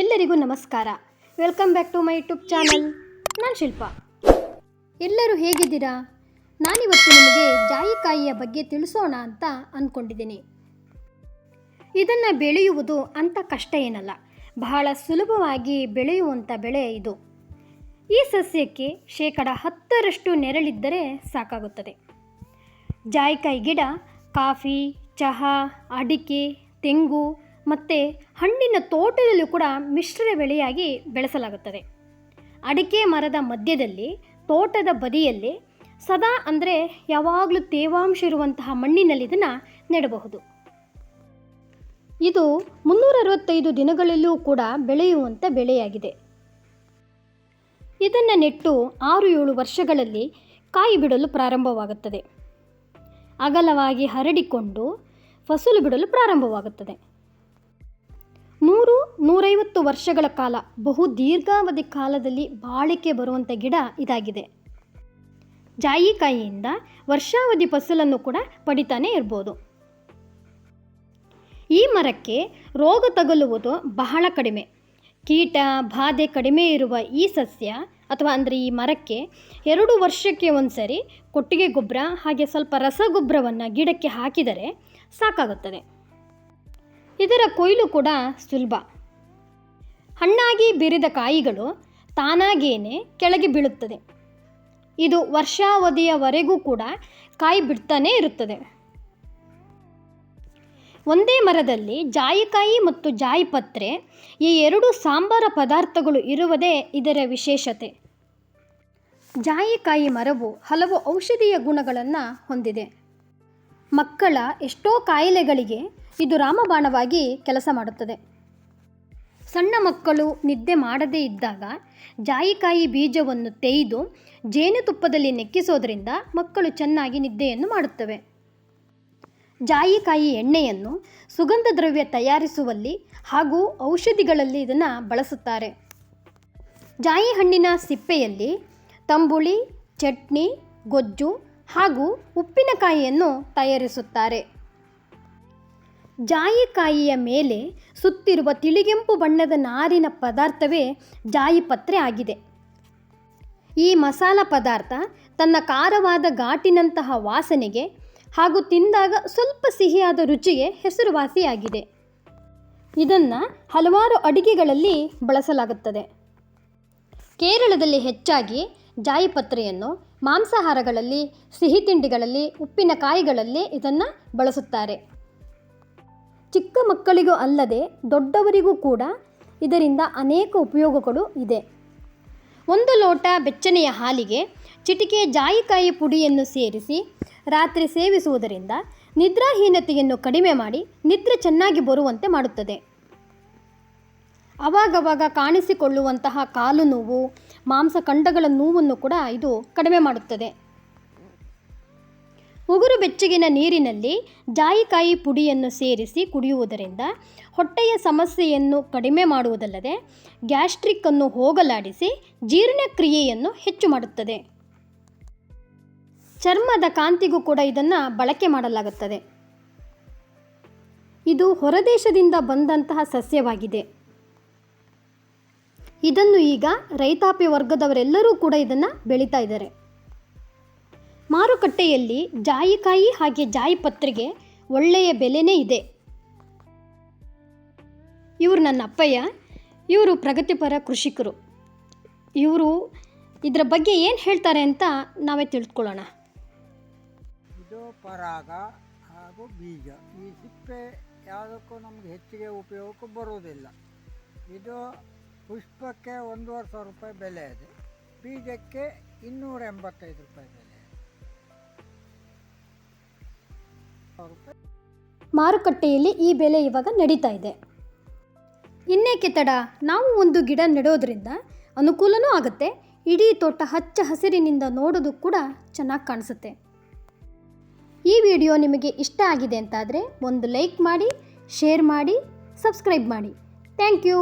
ಎಲ್ಲರಿಗೂ ನಮಸ್ಕಾರ. Welcome back to my YouTube channel ನಾನು ಶಿಲ್ಪ. ಎಲ್ಲರೂ ಹೇಗಿದ್ದೀರಾ? ನಾನಿವತ್ತು ನಿಮಗೆ ಜಾಯಿಕಾಯಿಯ ಬಗ್ಗೆ ತಿಳಿಸೋಣ ಅಂತ ಅಂದ್ಕೊಂಡಿದ್ದೀನಿ ಇದನ್ನು ಬೆಳೆಯುವುದು ಅಂಥ ಕಷ್ಟ ಏನಲ್ಲ. ಬಹಳ ಸುಲಭವಾಗಿ ಬೆಳೆಯುವಂಥ ಬೆಳೆ ಇದು. ಈ ಸಸ್ಯಕ್ಕೆ ಶೇಕಡ ಹತ್ತರಷ್ಟು ನೆರಳಿದ್ದರೆ ಸಾಕಾಗುತ್ತದೆ. ಜಾಯಿಕಾಯಿ ಗಿಡ, ಕಾಫಿ, ಚಹಾ, ಅಡಿಕೆ, ತೆಂಗು ಮತ್ತು ಹಣ್ಣಿನ ತೋಟದಲ್ಲೂ ಕೂಡ ಮಿಶ್ರ ಬೆಳೆಯಾಗಿ ಬೆಳೆಸಲಾಗುತ್ತದೆ. ಅಡಿಕೆ ಮರದ ಮಧ್ಯದಲ್ಲಿ, ತೋಟದ ಬದಿಯಲ್ಲಿ ಸದಾ ಅಂದರೆ ಯಾವಾಗಲೂ ತೇವಾಂಶ ಇರುವಂತಹ ಮಣ್ಣಿನಲ್ಲಿ ಇದನ್ನು ನೆಡಬಹುದು. ಇದು ಮುನ್ನೂರ ಅರವತ್ತೈದು ದಿನಗಳಲ್ಲೂ ಕೂಡ ಬೆಳೆಯುವಂಥ ಬೆಳೆಯಾಗಿದೆ. ಇದನ್ನು ನೆಟ್ಟು ಆರು ಏಳು ವರ್ಷಗಳಲ್ಲಿ ಕಾಯಿ ಬಿಡಲು ಪ್ರಾರಂಭವಾಗುತ್ತದೆ. ಅಗಲವಾಗಿ ಹರಡಿಕೊಂಡು ಫಸಲು ಬಿಡಲು ಪ್ರಾರಂಭವಾಗುತ್ತದೆ. ನೂರು ನೂರೈವತ್ತು ವರ್ಷಗಳ ಕಾಲ, ಬಹು ದೀರ್ಘಾವಧಿ ಕಾಲದಲ್ಲಿ ಬಾಳಿಕೆ ಬರುವಂಥ ಗಿಡ ಇದಾಗಿದೆ. ಜಾಯಿಕಾಯಿಯಿಂದ ವರ್ಷಾವಧಿ ಫಸಲನ್ನು ಕೂಡ ಪಡಿತಾನೆ ಇರ್ಬೋದು. ಈ ಮರಕ್ಕೆ ರೋಗ ತಗಲುವುದು ಬಹಳ ಕಡಿಮೆ. ಕೀಟ, ಬಾಧೆ ಕಡಿಮೆ ಇರುವ ಈ ಸಸ್ಯ, ಅಥವಾ ಅಂದರೆ ಈ ಮರಕ್ಕೆ ಎರಡು ವರ್ಷಕ್ಕೆ ಒಂದು ಸರಿ ಕೊಟ್ಟಿಗೆ ಗೊಬ್ಬರ ಹಾಗೆ ಸ್ವಲ್ಪ ರಸಗೊಬ್ಬರವನ್ನು ಗಿಡಕ್ಕೆ ಹಾಕಿದರೆ ಸಾಕಾಗುತ್ತದೆ. ಇದರ ಕೊಯ್ಲು ಕೂಡ ಸುಲಭ. ಹಣ್ಣಾಗಿ ಬಿರಿದ ಕಾಯಿಗಳು ತಾನಾಗೇನೆ ಕೆಳಗೆ ಬೀಳುತ್ತದೆ. ಇದು ವರ್ಷಾವಧಿಯವರೆಗೂ ಕೂಡ ಕಾಯಿ ಬಿಡ್ತಾನೇ ಇರುತ್ತದೆ. ಒಂದೇ ಮರದಲ್ಲಿ ಜಾಯಿಕಾಯಿ ಮತ್ತು ಜಾಯಿಪತ್ರೆ ಈ ಎರಡು ಸಾಂಬಾರ ಪದಾರ್ಥಗಳು ಇರುವುದೇ ಇದರ ವಿಶೇಷತೆ. ಜಾಯಿಕಾಯಿ ಮರವು ಹಲವು ಔಷಧೀಯ ಗುಣಗಳನ್ನು ಹೊಂದಿದೆ. ಮಕ್ಕಳ ಎಷ್ಟೋ ಕಾಯಿಲೆಗಳಿಗೆ ಇದು ರಾಮಬಾಣವಾಗಿ ಕೆಲಸ ಮಾಡುತ್ತದೆ. ಸಣ್ಣ ಮಕ್ಕಳು ನಿದ್ದೆ ಮಾಡದೇ ಇದ್ದಾಗ ಜಾಯಿಕಾಯಿ ಬೀಜವನ್ನು ತೆಯ್ದು ಜೇನುತುಪ್ಪದಲ್ಲಿ ನೆಕ್ಕಿಸೋದ್ರಿಂದ ಮಕ್ಕಳು ಚೆನ್ನಾಗಿ ನಿದ್ದೆಯನ್ನು ಮಾಡುತ್ತವೆ. ಜಾಯಿಕಾಯಿ ಎಣ್ಣೆಯನ್ನು ಸುಗಂಧ ದ್ರವ್ಯ ತಯಾರಿಸುವಲ್ಲಿ ಹಾಗೂ ಔಷಧಿಗಳಲ್ಲಿ ಇದನ್ನು ಬಳಸುತ್ತಾರೆ. ಜಾಯಿ ಹಣ್ಣಿನ ಸಿಪ್ಪೆಯಲ್ಲಿ ತಂಬುಳಿ, ಚಟ್ನಿ, ಗೊಜ್ಜು ಹಾಗೂ ಉಪ್ಪಿನಕಾಯಿಯನ್ನು ತಯಾರಿಸುತ್ತಾರೆ. ಜಾಯಿಕಾಯಿಯ ಮೇಲೆ ಸುತ್ತಿರುವ ತಿಳಿಗೆಂಪು ಬಣ್ಣದ ನಾರಿನ ಪದಾರ್ಥವೇ ಜಾಯಿಪತ್ರೆ ಆಗಿದೆ. ಈ ಮಸಾಲ ಪದಾರ್ಥ ತನ್ನ ಖಾರವಾದ ಘಾಟಿನಂತಹ ವಾಸನೆಗೆ ಹಾಗೂ ತಿಂದಾಗ ಸ್ವಲ್ಪ ಸಿಹಿಯಾದ ರುಚಿಗೆ ಹೆಸರುವಾಸಿಯಾಗಿದೆ. ಇದನ್ನು ಹಲವಾರು ಅಡಿಗೆಗಳಲ್ಲಿ ಬಳಸಲಾಗುತ್ತದೆ. ಕೇರಳದಲ್ಲಿ ಹೆಚ್ಚಾಗಿ ಜಾಯಿಪತ್ರೆಯನ್ನು ಮಾಂಸಾಹಾರಗಳಲ್ಲಿ ಸಿಹಿ ತಿಂಡಿಗಳಲ್ಲಿ ಉಪ್ಪಿನಕಾಯಿಗಳಲ್ಲಿ ಇದನ್ನು ಬಳಸುತ್ತಾರೆ. ಚಿಕ್ಕ ಮಕ್ಕಳಿಗೂ ಅಲ್ಲದೆ ದೊಡ್ಡವರಿಗೂ ಕೂಡ ಇದರಿಂದ ಅನೇಕ ಉಪಯೋಗಗಳು ಇದೆ. ಒಂದು ಲೋಟ ಬೆಚ್ಚನೆಯ ಹಾಲಿಗೆ ಚಿಟಿಕೆ ಜಾಯಿಕಾಯಿ ಪುಡಿಯನ್ನು ಸೇರಿಸಿ ರಾತ್ರಿ ಸೇವಿಸುವುದರಿಂದ ನಿದ್ರಾಹೀನತೆಯನ್ನು ಕಡಿಮೆ ಮಾಡಿ ನಿದ್ರೆ ಚೆನ್ನಾಗಿ ಬರುವಂತೆ ಮಾಡುತ್ತದೆ. ಅವಾಗವಾಗ ಕಾಣಿಸಿಕೊಳ್ಳುವಂತಹ ಕಾಲು ನೋವು, ಮಾಂಸಖಂಡಗಳ ನೋವನ್ನು ಕೂಡ ಇದು ಕಡಿಮೆ ಮಾಡುತ್ತದೆ. ಉಗುರು ಬೆಚ್ಚಗಿನ ನೀರಿನಲ್ಲಿ ಜಾಯಿಕಾಯಿ ಪುಡಿಯನ್ನು ಸೇರಿಸಿ ಕುಡಿಯುವುದರಿಂದ ಹೊಟ್ಟೆಯ ಸಮಸ್ಯೆಯನ್ನು ಕಡಿಮೆ ಮಾಡುವುದಲ್ಲದೆ ಗ್ಯಾಸ್ಟ್ರಿಕ್ ಅನ್ನು ಹೋಗಲಾಡಿಸಿ ಜೀರ್ಣಕ್ರಿಯೆಯನ್ನು ಹೆಚ್ಚು ಮಾಡುತ್ತದೆ. ಚರ್ಮದ ಕಾಂತಿಗೂ ಕೂಡ ಇದನ್ನು ಬಳಕೆ ಮಾಡಲಾಗುತ್ತದೆ. ಇದು ಹೊರದೇಶದಿಂದ ಬಂದಂತಹ ಸಸ್ಯವಾಗಿದೆ. ಇದನ್ನು ಈಗ ರೈತಾಪಿ ವರ್ಗದವರೆಲ್ಲರೂ ಕೂಡ ಇದನ್ನು ಬೆಳೀತಾ ಇದ್ದಾರೆ. ಮಾರುಕಟ್ಟೆಯಲ್ಲಿ ಜಾಯಿಕಾಯಿ ಹಾಗೆ ಜಾಯಿಪತ್ರೆಗೆ ಒಳ್ಳೆಯ ಬೆಲೆನೇ ಇದೆ. ಇವರು ನನ್ನ ಅಪ್ಪಯ್ಯ, ಇವರು ಪ್ರಗತಿಪರ ಕೃಷಿಕರು. ಇವರು ಇದರ ಬಗ್ಗೆ ಏನು ಹೇಳ್ತಾರೆ ಅಂತ ನಾವೇ ತಿಳ್ಕೊಳ್ಳೋಣ. ಇದು ಪರಾಗ ಹಾಗೂ ಬೀಜ. ಈ ಸಿಪ್ಪೆ ಯಾವುದಕ್ಕೂ ನಮಗೆ ಹೆಚ್ಚಿಗೆ ಉಪಯೋಗಕ್ಕೆ ಬರುವುದಿಲ್ಲ. ಇದು ಪುಷ್ಪಕ್ಕೆ ಒಂದೂವರೆ ಸಾವಿರ ರೂಪಾಯಿ ಬೆಲೆ ಇದೆ. ಬೀಜಕ್ಕೆ ಇನ್ನೂರ ಎಂಬತ್ತೈದು ರೂಪಾಯಿ ಬೆಲೆ ಮಾರುಕಟ್ಟೆಯಲ್ಲಿ ಈ ಬೆಲೆ ಇವಾಗ ನಡೀತಾ ಇದೆ. ಇನ್ನೇಕೆ ತಡ? ನಾವು ಒಂದು ಗಿಡ ನೆಡೋದ್ರಿಂದ ಅನುಕೂಲನೂ ಆಗುತ್ತೆ. ಇಡೀ ತೋಟ ಹಚ್ಚ ಹಸಿರಿನಿಂದ ನೋಡೋದು ಕೂಡ ಚೆನ್ನಾಗಿ ಕಾಣಿಸುತ್ತೆ. ಈ ವಿಡಿಯೋ ನಿಮಗೆ ಇಷ್ಟ ಆಗಿದೆ ಅಂತಾದರೆ ಒಂದು ಲೈಕ್ ಮಾಡಿ, ಶೇರ್ ಮಾಡಿ, ಸಬ್ಸ್ಕ್ರೈಬ್ ಮಾಡಿ. Thank you.